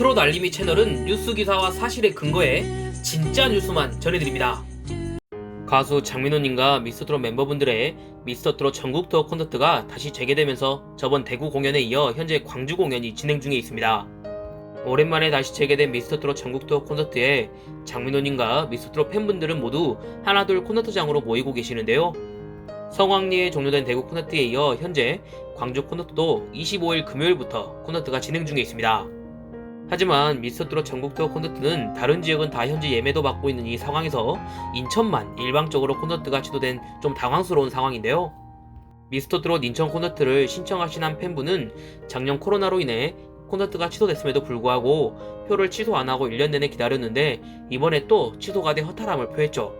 트롯 알림이 채널은 뉴스 기사와 사실에 근거해 진짜 뉴스만 전해드립니다. 가수 장민호님과 미스트롯 멤버분들의 미스터트롯 전국 투어 콘서트가 다시 재개되면서 저번 대구 공연에 이어 현재 광주 공연이 진행 중에 있습니다. 오랜만에 다시 재개된 미스터트롯 전국 투어 콘서트에 장민호님과 미스터트롯 팬분들은 모두 하나둘 콘서트장으로 모이고 계시는데요. 성황리에 종료된 대구 콘서트에 이어 현재 광주 콘서트도 25일 금요일부터 콘서트가 진행 중에 있습니다. 하지만 미스터트롯 전국 투어 콘서트는 다른 지역은 다 현재 예매도 받고 있는 이 상황에서 인천만 일방적으로 콘서트가 취소된 좀 당황스러운 상황인데요. 미스터트롯 인천 콘서트를 신청하신 한 팬분은 작년 코로나로 인해 콘서트가 취소됐음에도 불구하고 표를 취소 안 하고 1년 내내 기다렸는데 이번에 또 취소가 돼 허탈함을 표했죠.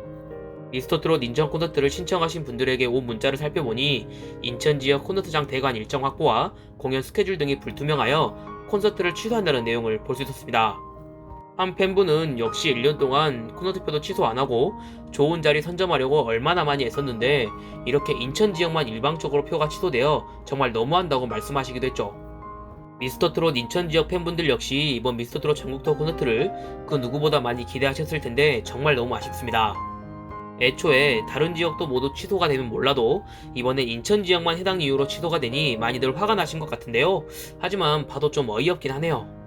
미스터트롯 인천 콘서트를 신청하신 분들에게 온 문자를 살펴보니 인천 지역 콘서트장 대관 일정 확보와 공연 스케줄 등이 불투명하여 콘서트를 취소한다는 내용을 볼 수 있었습니다. 한 팬분은 역시 1년 동안 콘서트표도 취소 안 하고 좋은 자리 선점하려고 얼마나 많이 애썼는데 이렇게 인천 지역만 일방적으로 표가 취소되어 정말 너무한다고 말씀하시기도 했죠. 미스터트롯 인천 지역 팬분들 역시 이번 미스터트롯 전국 투어 콘서트를 그 누구보다 많이 기대하셨을 텐데 정말 너무 아쉽습니다. 애초에 다른 지역도 모두 취소가 되면 몰라도 이번엔 인천 지역만 해당 이유로 취소가 되니 많이들 화가 나신 것 같은데요. 하지만 봐도 좀 어이없긴 하네요.